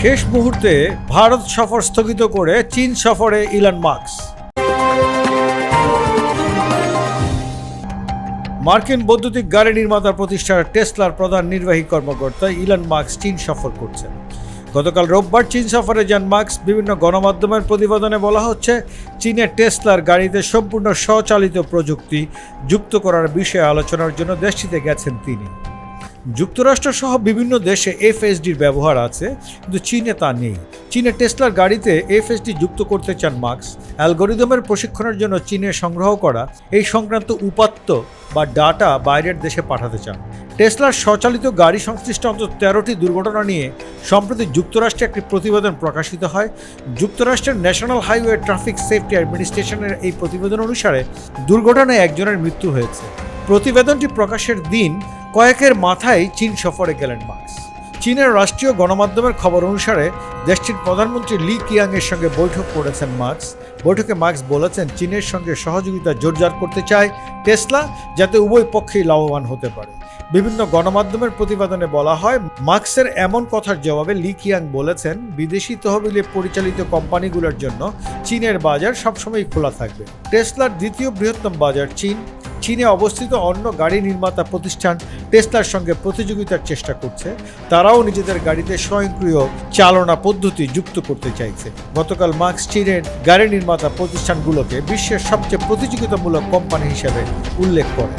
শেষ মুহূর্তে ভারত সফর স্থগিত করে চীন সফরে ইলন মার্কস মার্কিন বৈদ্যুতিক গাড়ি নির্মাতা প্রতিষ্ঠান টেসলার প্রধান নির্বাহী কর্মকর্তা ইলন মার্কস চীন সফর করছেন। গতকাল রোববার চীন সফরে যান মার্কস বিভিন্ন গণমাধ্যমের প্রতিবেদনে বলা হচ্ছে চীনের টেসলার গাড়িতে সম্পূর্ণ স্বচালিত প্রযুক্তি যুক্ত করার বিষয়ে আলোচনার জন্য দেশটিতে গেছেন তিনি। যুক্তরাষ্ট্র সহ বিভিন্ন দেশে এফএসডির ব্যবহার আছে, কিন্তু চীনে তা নেই। চীনে টেসলার গাড়িতে এফএসডি যুক্ত করতে চান মার্কস। অ্যালগোরিদমের প্রশিক্ষণের জন্য চীনে সংগ্রহ করা এই সংক্রান্ত উপাত্ত বা ডাটা বাইরের দেশে পাঠাতে চান। টেসলার স্বচালিত গাড়ি সংশ্লিষ্ট অন্তত তেরোটি দুর্ঘটনা নিয়ে সম্প্রতি যুক্তরাষ্ট্রে একটি প্রতিবেদন প্রকাশিত হয়। যুক্তরাষ্ট্রের ন্যাশনাল হাইওয়ে ট্রাফিক সেফটি অ্যাডমিনিস্ট্রেশনের এই প্রতিবেদন অনুসারে দুর্ঘটনায় একজনের মৃত্যু হয়েছে। প্রতিবেদনটি প্রকাশের দিন কয়েকের মাথায় চীন সফরে গেলেন মার্কস। চীনের রাষ্ট্রীয় গণমাধ্যমের খবর অনুসারে, দেশটির প্রধানমন্ত্রী লি কিয়াংয়ের সঙ্গে বৈঠক করেছেন মার্কস। বৈঠকে মার্কস বলেছেন, চীনের সঙ্গে সহযোগিতা জোরদার করতে চায় টেসলা, যাতে উভয় পক্ষেই লাভবান হতে পারে। বিভিন্ন গণমাধ্যমের প্রতিবেদনে বলা হয়, মার্কসের এমন কথার জবাবে লি কিয়াং বলেছেন, বিদেশি তহবিলে পরিচালিত কোম্পানিগুলোর জন্য চীনের বাজার সবসময় খোলা থাকবে। টেসলার দ্বিতীয় বৃহত্তম বাজার চীন। চীনে অবস্থিত অন্য গাড়ি নির্মাতা প্রতিষ্ঠান টেসলার সঙ্গে প্রতিযোগিতার চেষ্টা করছে। তারাও নিজেদের গাড়িতে স্বয়ংক্রিয় চালনা পদ্ধতি যুক্ত করতে চাইছে। গতকাল মার্কস চীনের গাড়ি নির্মাতা প্রতিষ্ঠানগুলোকে বিশ্বের সবচেয়ে প্রতিযোগিতামূলক কোম্পানি হিসেবে উল্লেখ করে।